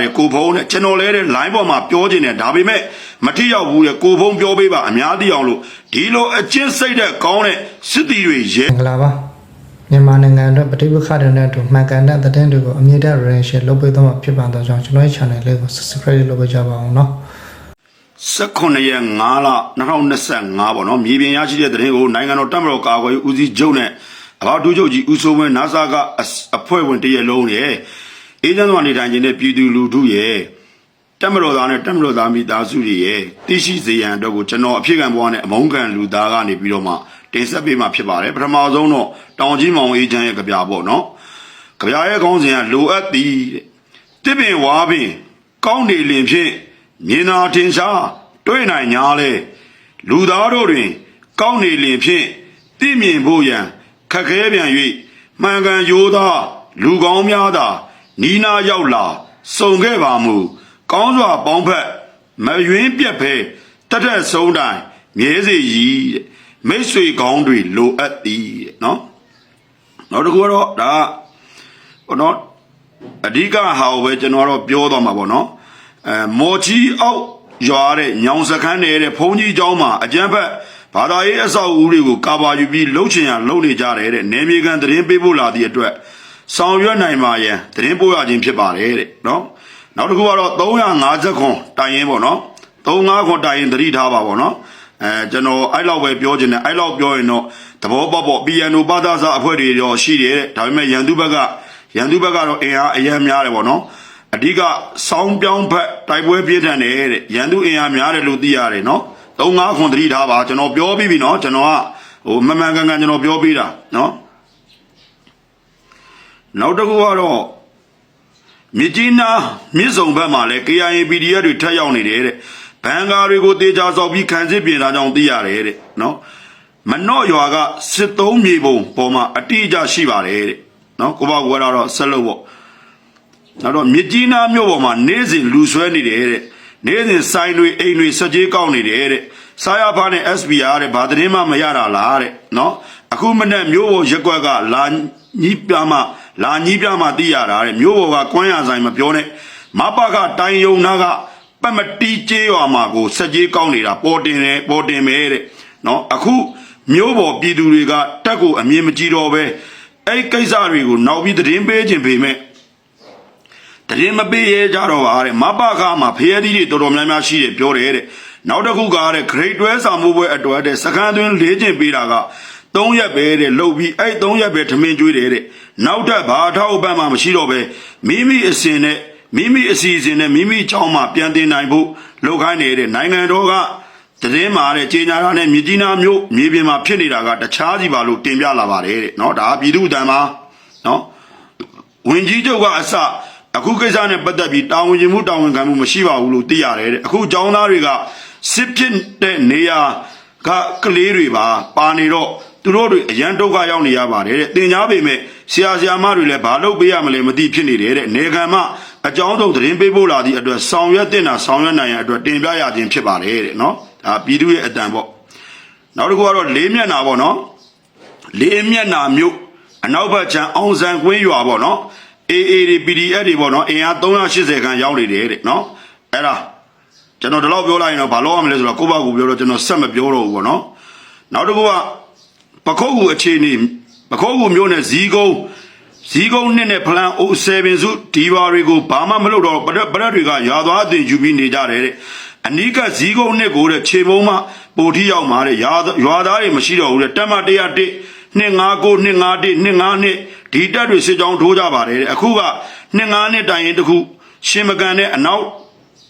တဲ့ကိုဖုံးတဲ့ကျွန်တော်လဲတဲ့ line ပေါ်မှာပြောခြင်းနဲ့ဒါပေမဲ့မထရောက်ဘူးတဲ့ကိုဖုံးပြောပေးပါအများသိအောင်လို့ဒီလိုအကျင့်စိတ်တဲ့ကောင်းတဲ့စစ်တီတွေရဲမင်္ဂလာပါမြန်မာနိုင်ငံအတွက်ပဋိပက္ခတွေနဲ့အတူမှန်ကန်တဲ့သတင်းတွေကိုအမြင့်တဲ့ relation လုပ်ပေးသွားမှာဖြစ်ပါတော့ကြောင့်ကျွန်တော်ရဲ့ channel လေးကို subscribe လုပ်ပေးကြပါအောင်နော်19ရက်5လ2025ပေါ့နော်မြေပြင်ရရှိတဲ့သတင်းကိုနိုင်ငံတော်တပ်မတော်ကာကွယ်ရေးဦးစီးချုပ်နဲ့အဘောက်ဒူးချုပ်ကြီးဦးစိုးဝင်းနာဆာကအဖွဲ့ဝင်တရလုံးရဲ့ အေဂျင့်တော်နေထိုင်ခြင်းတဲ့ပြည်သူလူထုရဲ့တပ်မတော်သားနဲ့တပ်မတော်သားမိသားစုတွေရဲ့သိရှိစေရန်အတွက်ကိုကျွန်တော်အဖြစ်ကံဘွားနဲ့အမုန်းခံလူသားကနေပြီးတော့မှတင်ဆက်ပေးမှာဖြစ်ပါတယ်ပထမဆုံးတော့တောင်ကြီးမောင်အေဂျင့်ရဲ့ကြပြပေါ့နော်ကြပြရဲ့ခေါင်းစဉ်ကလိုအပ်သည်တဲ့တစ်ပင်ဝါပင် ကောင်းနေလင်ဖြင့်မြင်သာထင်ရှားတွေ့နိုင်ညာလေလူသားတို့တွင် ကောင်းနေလင်ဖြင့်သိမြင်ဖို့ရန်ခက်ခဲပြန်၍မှန်ကန်ရိုးသားလူကောင်းများသာ နီးနာရောက်လာစုံခဲ့ပါမူကောင်းစွာပေါင်းဖက်မယွင်းပြက်ဖဲတတ်တဲ့ဆုံးတိုင်းမြဲစေကြီးတဲ့မိတ်ဆွေကောင်းတွေလိုအပ်သည်တဲ့နော်နောက်တစ်ခုကတော့ဒါကဟိုနော် အဓိကဟာကိုပဲကျွန်တော်တော့ပြောတော့မှာပေါ့နော်အဲမော်ချီအောက်ရွာတဲ့ညောင်စခန်းနေတဲ့ဘုံကြီးเจ้าမှာအကျန်းဖက်ဘာသာရေးအဆောက်အဦတွေကိုကာပါယူပြီးလှုပ်ချင်ရလှုပ်နေကြတယ်တဲ့နေမြေကန်သတင်းပေးဖို့လာသည့်အတွက် ဆောင်ရွက်နိုင်ပါရန်သတင်းပို့ရခြင်းဖြစ်ပါတယ်တဲ့နော်နောက်တစ်ခုကတော့350ခွန်တိုင်ရင်ပေါ့နော်35ခွန်တိုင်ရင်သတိထားပါပေါ့နော်အဲကျွန်တော်အဲ့လောက်ပဲပြောချင်တယ်အဲ့လောက်ပြောရင်တော့သဘောပေါက်ပေါ့ PNO ဘာသာစာအဖွဲ့တွေတော့ရှိတယ်တဲ့ဒါပေမဲ့ရန်သူဘက်ကရန်သူဘက်ကတော့အင်အားအယံများတယ်ပေါ့နော်အဓိကစောင်းပြောင်းဖက်တိုက်ပွဲပြင်းထန်တယ်တဲ့ရန်သူအင်အားများတယ်လို့သိရတယ်နော်၃၅ခွန်သတိထားပါကျွန်တော်ပြောပြီးပြီနော်ကျွန်တော်ကဟိုမမှန်ကန်ကန်ကျွန်တော်ပြောပြီးတာနော် နောက်တစ်ခုကတော့မြစ်ကြီးနားမြစ်စုံဘက်မှာလည်း KIA PDF တွေထက်ရောက်နေတယ်တဲ့ဘန်ကာတွေကိုတေချာဆောက်ပြီးခံစစ်ပြင်တာကြောင့်သိရတယ်တဲ့နော်မနော့ရွာကစစ်သုံးမြေပုံပေါ်မှာအတိအကျရှိပါတယ်တဲ့နော်ကိုပေါ့ကွယ်တော့ဆက်လို့ပေါ့နောက်တော့မြစ်ကြီးနားမြို့ပေါ်မှာနေ့စဉ်လူဆွဲနေတယ်တဲ့နေ့စဉ်ဆိုင်တွေအိမ်တွေစကြေးကောက်နေတယ်တဲ့စားရဖားနဲ့ SPR တဲ့ဘာသတင်းမှမရတာလားတဲ့နော်အခုမနေ့မြို့ပေါ်ရက်ကွက်ကလာညီးပြမ လာညီးပြမသိရတာတဲ့မြို့ပေါ်ကကွမ်းရဆိုင်မပြောနဲ့မပကတိုင်ယုံနာကပတ်မတီးကျေးရွာမှာကိုစကြေးကောက်နေတာပေါ်တင်တယ်ပေါ်တင်ပဲတဲ့နော်အခုမြို့ပေါ်ပြည်သူတွေကတက်ကိုအမြင်မကြည့်တော့ပဲအဲ့ဒီကိစ္စတွေကိုနောက်ပြီးသတင်းပေးခြင်းပေမဲ့သတင်းမပေးရဲကြတော့ပါတဲ့မပခါမှာဖျဲသီးတွေတော်တော်များများရှိတယ်ပြောတယ်တဲ့နောက်တစ်ခုကတဲ့ grade 12စာမိုးပွဲအတွက်တဲ့စကန်းသွင်းလေးခြင်းပေးတာက 3ရက်ပဲတဲ့လှုပ်ပြီးအဲ့3ရက်ပဲထမင်းကျွေးတယ်တဲ့နောက်ထပ်ဘာအထောက်အပံ့မှမရှိတော့ပဲမိမိအစဉ်နဲ့မိမိအစီအစဉ်နဲ့မိမိเจ้าမှာပြန်တင်နိုင်ဖို့လုပ်ခိုင်းနေတဲ့နိုင်ငံတော်က သတင်းမှာတဲ့ကြေညာတာနဲ့မြကြီးနားမြို့မြေပြင်မှာဖြစ်နေတာကတခြားစီပါလို့တင်ပြလာပါတယ်တဲ့เนาะဒါကပြည်သူ့တန်ပါเนาะဝင်ကြီးချုပ်ကအစအခုကိစ္စနဲ့ပတ်သက်ပြီးတာဝန်ယူမှုတာဝန်ခံမှုမရှိပါဘူးလို့သိရတယ်တဲ့အခုចောင်းသားတွေကစစ်ဖြစ်တဲ့နေရာကကလေးတွေပါပါနေတော့ သူတို့တွေအရန်ဒုက္ခရောက်နေရပါတယ်တဲ့တင်ကြားပေမဲ့ဆရာဆရာမတွေလည်းဘာလုပ်ပေးရမလဲမသိဖြစ်နေတယ်တဲ့နေကံမှအကြောင်းဆုံးသတင်းပေးပို့လာသည့်အတွက်ဆောင်ရွက်တင်တာဆောင်ရွက်နိုင်ရအတွက်တင်ပြရခြင်းဖြစ်ပါတယ်တဲ့နော်ဒါပြည်သူရဲ့အတန်ပေါ့နောက်တစ်ခုကတော့လေးမျက်နာပေါ့နော်လေးမျက်နာမြို့အနောက်ဘက်ခြမ်းအောင်ဆန်ကွင်းရွာပေါ့နော် AA တွေ PDF တွေပေါ့နော်အင်အား380ခန်းရောက်နေတယ်တဲ့နော်အဲ့ဒါကျွန်တော်ဒီလောက်ပြောလိုက်ရင်တော့ဘာလို့ရမလဲဆိုတော့ကိုယ့်ဘက်ကိုပြောတော့ကျွန်တော်ဆက်မပြောတော့ဘူးပေါ့နော်နောက်တစ်ခုက ပခုတ်ကူအခြေအနေပခုတ်ကူမြို့နယ်ဇီးကုန်းဇီးကုန်းနှစ်နဲ့ဖလန်အို7စုဒီဘာတွေကိုဘာမှမလုပ်တော့ပရက်ပရက်တွေကရွာသွားအတင်ယူပြီးနေကြတယ်တဲ့အနီးကဇီးကုန်းနှစ်ကိုတဲ့ခြေပုံးမှပိုထီရောက်มาတဲ့ရွာရွာသားတွေမရှိတော့ဘူးတဲ့တက်မ101 259 251 252ဒီတက်တွေစစ်ကြောင်းထိုးကြပါတယ်တဲ့အခုက252နှစ်တိုင်ရင်တခုရှင်မကန်တဲ့အနောက်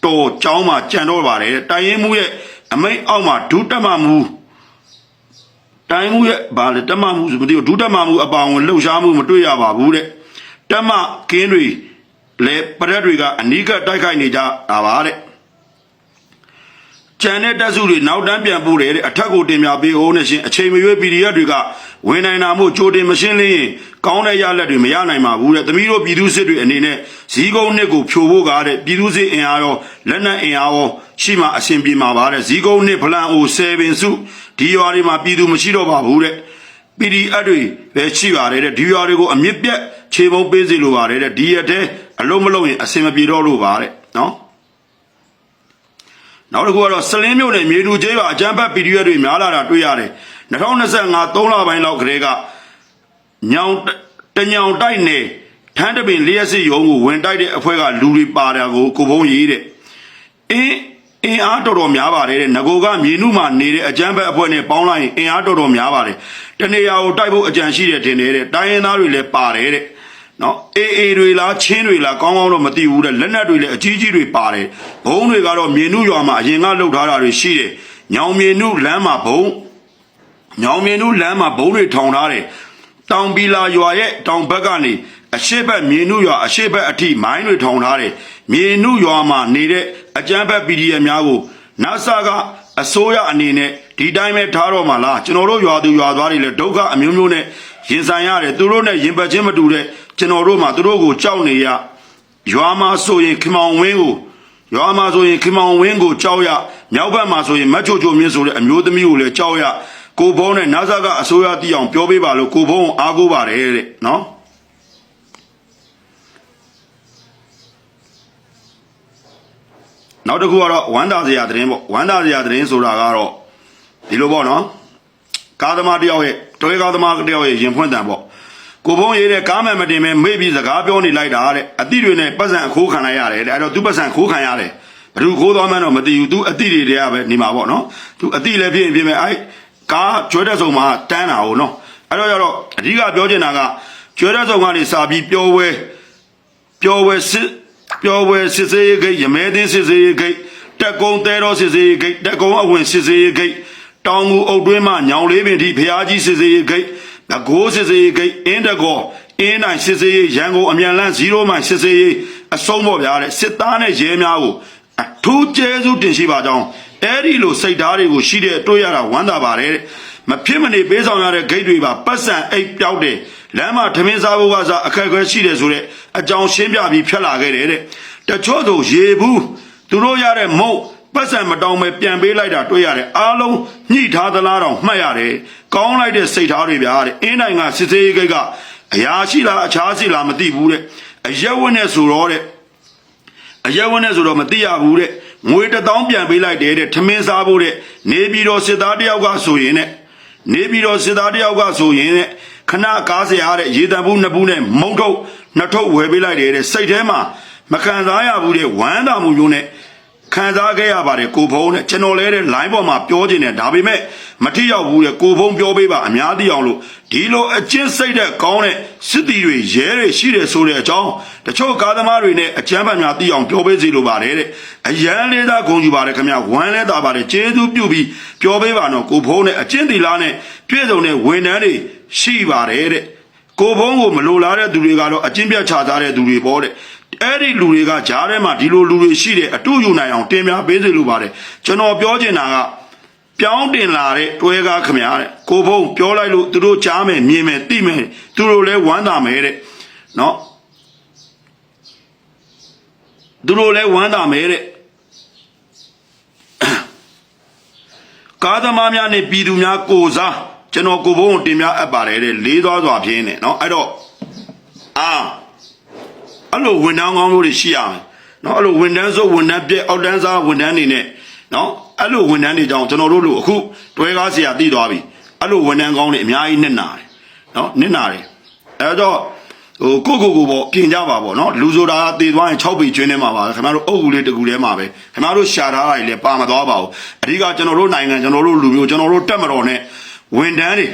တော်ကျောင်းမှာကြံတော့ပါတယ်တဲ့တိုင်ရင်မှုရဲ့အမိတ်အောက်မှာဒုတက်မမှု တိုင်မှုရဲ့ဗာလေတက်မမှုဆိုမသိဘူးဒုတက်မမှုအပောင်လှုပ်ရှားမှုမတွေ့ရပါဘူးတဲ့တက်မကင်းတွေလေပရက်တွေကအနီးကတိုက်ခိုက်နေကြတာပါတဲ့ကျန်တဲ့တက်စုတွေနောက်တန်းပြန်ပို့တယ်တဲ့အထက်ကိုတင်ပြပေးအောင်နဲ့ရှင်အချိန်မရွေး PDF တွေကဝင်နိုင်တာမို့ကြိုတင်မရှင်းလင်းရင်ကောင်းတဲ့ရလက်တွေမရနိုင်ပါဘူးတဲ့သမီးတို့ပြည်သူစစ်တွေအနေနဲ့ဇီးကုန်းနှစ်ကိုဖြိုဖို့ကားတဲ့ပြည်သူစစ်အင်အားရောလက်နက်အင်အားရောရှိမှအရှင်ပြေမှာပါတဲ့ဇီးကုန်းနှစ်ဖလန်အို7စု ဒီရွာတွေမှာပြည်သူမရှိတော့ပါဘူးတဲ့ PDF တွေပဲရှိပါတယ်တဲ့ဒီရွာတွေကိုအမြင့်ပြတ်ခြေမုံပေးစီလိုပါတယ်တဲ့ဒီရက်တည်းအလုံးမလုံးရင်အစင်မပြေတော့လို့ပါတဲ့နော်နောက်တစ်ခုကတော့စလင်းမြို့နယ်မြေတူကျေးရွာအကြမ်းဖက် PDF တွေများလာတာတွေ့ရတယ်2025 3လပိုင်းလောက်ကလေးကညောင်တညောင်တိုက်နေထန်းတပင်လျှက်စစ်ရုံးကိုဝင်တိုက်တဲ့အဖွဲ့ကလူတွေပါတာကိုကိုဘုံရေးတဲ့အင်း အင်အားတော်တော်များပါတယ်တဲ့ငကိုကမြေနုမှာနေတဲ့အကြမ်းဖက်အဖွဲ့နဲ့ပေါင်းလိုက်ရင်အင်အားတော်တော်များပါတယ်တနေရာကိုတိုက်ဖို့အကြံရှိတယ်ထင်တယ်တဲ့တိုင်းရင်းသားတွေလည်းပါတယ်တဲ့နော်အေးအေးတွေလားချင်းတွေလားကောင်းကောင်းတော့မသိဘူးတဲ့လက်နက်တွေလည်းအကြီးကြီးတွေပါတယ်ဘုံတွေကတော့မြေနုရွာမှာအရင်ကလှုပ်ထားတာတွေရှိတယ်ညောင်မြေနုလမ်းမှာဘုံညောင်မြေနုလမ်းမှာဘုံတွေထောင်ထားတယ်တောင်ပီလာရွာရဲ့တောင်ဘက်ကနေအရှိတ်ဘက်မြေနုရွာအရှိတ်ဘက်အထိမိုင်းတွေထောင်ထားတယ် မြေနုရွာမှာနေတဲ့အကြမ်းဖက် PDF များကို NASA ကအစိုးရအနေနဲ့ဒီတိုင်းပဲထားတော့မှလားကျွန်တော်တို့ရွာသူရွာသားတွေလည်းဒုက္ခအမျိုးမျိုးနဲ့ရင်ဆိုင်ရတယ်သူတို့နဲ့ရင်ပတ်ချင်းမတူတဲ့ကျွန်တော်တို့မှသူတို့ကိုကြောက်နေရရွာမှာဆိုရင်ခင်မောင်ဝင်းကိုရွာမှာဆိုရင်ခင်မောင်ဝင်းကိုကြောက်ရမြောက်ဘက်မှာဆိုရင်မတ်ချိုချိုမြင့်ဆိုတဲ့အမျိုးသမီးကိုလည်းကြောက်ရကိုဘုံနဲ့ NASA ကအစိုးရတည်အောင်ပြောပေးပါလို့ကိုဘုံကိုအားကိုးပါတယ်တဲ့နော် နောက်တစ်ခုကတော့ဝမ်းသာစရာသတင်းပေါ့ဝမ်းသာစရာသတင်းဆိုတာကတော့ဒီလိုပေါ့နော်ကားသမားတယောက်ရဲ့တွဲကားသမားတယောက်ရဲ့ရင်ဖွင့်တံပေါ့ကိုဘုံရေးတဲ့ကားမှန်မတင်မဲ့မေ့ပြီးစကားပြောနေလိုက်တာတဲ့အတိတွေနဲ့ပတ်စံအခိုးခံလိုက်ရတယ်တဲ့အဲ့တော့သူပတ်စံခိုးခံရတယ်ဘယ်သူခိုးသွားမှန်းတော့မသိဘူးသူအတိတွေတည်းကပဲနေမှာပေါ့နော်သူအတိလည်းဖြစ်ရင်ဖြစ်မယ်အဲ့ကားကျွဲတဲ့ဆုံမှာတန်းတာဟုတ်နော်အဲ့တော့ကျတော့အဓိကပြောချင်တာကကျွဲတဲ့ဆုံကနေစာပြီးပြောဝဲပျော်ဝဲစစ် ပျော်ဝဲစစ်စေးဂိတ်ရမဲသိန်းစစ်စေးဂိတ်တက်ကုန်းတဲတော်စစ်စေးဂိတ်တက်ကုန်းအဝင်စစ်စေးဂိတ်တောင်ငူအုတ်တွင်းမှညောင်လေးပင်ထိဖျားကြီးစစ်စေးဂိတ်ငကိုးစစ်စေးဂိတ်အင်းတကောအင်းနိုင်စစ်စေးရန်ကုန်အမြန်လန်း0မိုင်စစ်စေးအဆုံးပေါ့ဗျာတဲ့စစ်သားနဲ့ရဲများကိုအထူးကျေးဇူးတင်ရှိပါကြောင်းအဲ့ဒီလိုစိတ်ဓာတ်တွေကိုရှိတဲ့တွေ့ရတာဝမ်းသာပါတယ်တဲ့မဖြစ်မနေပေးဆောင်ရတဲ့ဂိတ်တွေပါပတ်စံအိတ်ပြောက်တယ်လမ်းမှာထမင်းစားဖို့ကစားအခက်အခဲရှိတယ်ဆိုတဲ့ အကြောင်းရှင်းပြပြီးဖြတ်လာခဲ့တယ်တဲ့တချို့တို့ရေဘူးသူတို့ရတဲ့မုတ်ပတ်စံမတောင်းပဲပြန်ပေးလိုက်တာတွေ့ရတယ်အားလုံးညှိထားသလားတော့မှတ်ရတယ်ကောင်းလိုက်တဲ့စိတ်ထားတွေဗျာတဲ့အင်းနိုင်ကစစ်စေးဂိတ်ကအရာရှိလားအခြားရှိလားမသိဘူးတဲ့အရက်ဝက်နဲ့ဆိုတော့တဲ့အရက်ဝန်းနဲ့ဆိုတော့မသိရဘူးတဲ့ငွေတစ်သောင်းပြန်ပေးလိုက်တယ်တဲ့ထမင်းစားဖို့တဲ့နေပြည်တော်စစ်သားတယောက်ကဆိုရင်တဲ့နေပြည်တော်စစ်သားတယောက်ကဆိုရင်တဲ့ခဏကားစရာတဲ့ရေတံဘူးနှစ်ဘူးနဲ့မုံထုတ် နှစ်ထုတ်ဝယ်ပေးလိုက်တယ်တဲ့စိတ်ထဲမှာမခံစားရဘူးတဲ့ဝမ်းသာမှုမျိုးနဲ့ခံစားခဲ့ရပါတယ်ကိုဖုံးနဲ့ကျွန်တော်လဲတဲ့ line ပေါ်မှာပြောခြင်းနဲ့ဒါပေမဲ့မထိရောက်ဘူးတဲ့ကိုဖုံးပြောပေးပါအများသိအောင်လို့ဒီလိုအချင်းစိတ်တဲ့ကောင်းတဲ့စစ်တီတွေရဲတွေရှိတယ်ဆိုတဲ့အကြောင်းတချို့ကားသမားတွေနဲ့အကြမ်းဖက်များသိအောင်ပြောပေးစီလိုပါတယ်တဲ့အရန်လေးသားဂုံယူပါတယ်ခင်ဗျဝမ်းလဲတာပါတယ်ကျေးဇူးပြုပြီးပြောပေးပါတော့ကိုဖုံးနဲ့အချင်းတီလားနဲ့ပြည့်စုံတဲ့ဝန်ထမ်းတွေရှိပါတယ်တဲ့ ကိုဘုံကိုမလိုလားတဲ့သူတွေကတော့အကျင့်ပြတ်ချသားတဲ့သူတွေပေါ့တဲ့အဲ့ဒီလူတွေကဂျားထဲမှာဒီလိုလူတွေရှိတယ်အတူယူနိုင်အောင်တင်ပြပေးစေလိုပါတယ်ကျွန်တော်ပြောချင်တာကပြောင်းတင်လာတဲ့တွဲကားခမရတဲ့ကိုဘုံပြောလိုက်လို့သူတို့ကြားမယ်မြင်မယ်သိမယ်သူတို့လည်းဝမ်းသာမယ်တဲ့နော်သူတို့လည်းဝမ်းသာမယ်တဲ့ကားသမားများနဲ့ပြည်သူများကိုစား ကျွန်တော်ကိုဘုံတင်ပြအပ်ပါတယ်တဲ့လေးသွားစွာဖြင်းတယ်နော်အဲ့တော့အာအဲ့လိုဝန်ထမ်းကောင်းလို့တွေရှိရမယ်နော်အဲ့လိုဝန်ထမ်းစုပ်ဝန်ထမ်းပြက်အောက်တန်းစားဝန်ထမ်းတွေနဲ့နော်အဲ့လိုဝန်ထမ်းတွေကြောင့်ကျွန်တော်တို့လိုအခုတွဲကားဆရာတည်သွားပြီအဲ့လိုဝန်ထမ်းကောင်းတွေအများကြီးနစ်နာတယ်နော်နစ်နာတယ်အဲ့တော့ဟိုကိုကိုကိုပေါ့ပြင်ကြပါပေါ့နော်လူဆိုတာတည်သွားရင်6ပေကျွင်းထဲမှာပါခင်ဗျားတို့အုပ်ကူလေးတကူထဲမှာပဲခင်ဗျားတို့ရှာထားတာတွေလည်းပါမသွားပါဘူးအဓိကကျွန်တော်တို့နိုင်ငံကျွန်တော်တို့လူမျိုးကျွန်တော်တို့တက်မတော်နဲ့ ဝန်တန်းတွေ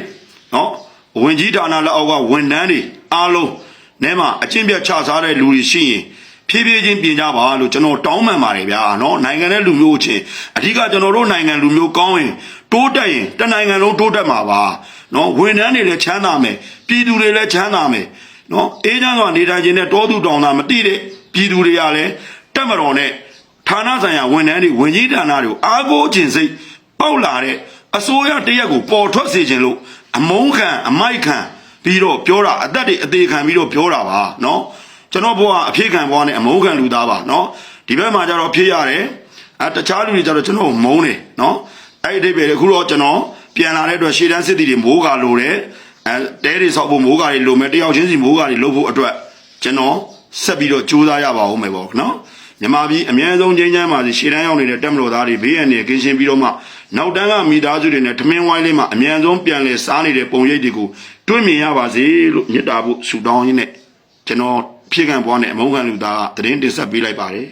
နော်ဝင်ကြီးဌာနလက်အောက်ကဝန်တန်းတွေအားလုံးနဲမှာအချင်းပြတ်ချစားတဲ့လူတွေရှိရင်ဖြည်းဖြည်းချင်းပြင်ကြပါလို့ကျွန်တော်တောင်းပန်ပါတယ်ဗျာနော်နိုင်ငံတဲ့လူမျိုးချင်းအဓိကကျွန်တော်တို့နိုင်ငံလူမျိုးကောင်းရင်တိုးတက်ရင်တနိုင်ငံလုံးတိုးတက်မှာပါနော်ဝန်ထမ်းတွေလည်းချမ်းသာမယ်ပြည်သူတွေလည်းချမ်းသာမယ်နော်အေးချမ်းစွာနေထိုင်ခြင်းနဲ့တောသူတောင်သာမတိတဲ့ပြည်သူတွေကလည်းတက်မတော်နဲ့ဌာနဆိုင်ရာဝန်ထမ်းတွေဝင်ကြီးဌာနတွေကိုအားကိုးခြင်းစိတ်ပေါက်လာတဲ့ အစိုးရတရက်ကိုပေါ်ထွက်စေခြင်းလို့အမုန်းခံအမိုက်ခံပြီးတော့ပြောတာအသက်တွေအသေးခံပြီးတော့ပြောတာပါနော်ကျွန်တော်ဘဝအဖြစ်ခံဘဝနဲ့အမုန်းခံလူသားပါနော်ဒီဘက်မှာကျတော့ဖြစ်ရတယ်အဲတခြားလူတွေကျတော့ကျွန်တော်မုန်းတယ်နော်အဲ့ဒီအဓိပ္ပာယ်အခုတော့ကျွန်တော်ပြန်လာတဲ့အတွက်ရှေ့တန်းစစ်တီတွေမိုးကာလိုတယ်အဲတဲတွေဆောက်ဖို့မိုးကာတွေလိုမယ်တယောက်ချင်းစီမိုးကာတွေလုပ်ဖို့အတွက်ကျွန်တော်ဆက်ပြီးတော့ကြိုးစားရပါဦးမယ်ပေါ့နော် မြန်မာပြည်အများဆုံးချင်းချမ်းပါစီရှေ့တန်းရောက်နေတဲ့တက်မလို့သားတွေဘေးရန်တွေကင်းရှင်းပြီးတော့မှနောက်တန်းကမိသားစုတွေနဲ့ထမင်းဝိုင်းလေးမှာအမြန်ဆုံးပြန်လည်စားနေတဲ့ပုံရိပ်တွေကိုတွေ့မြင်ရပါစေလို့မြစ်တာဖို့ဆုတောင်းရင်းနဲ့ကျွန်တော်ဖြစ်ကံပွားနဲ့အမုန်းခံလူသားကသတင်းတင်ဆက်ပေးလိုက်ပါတယ်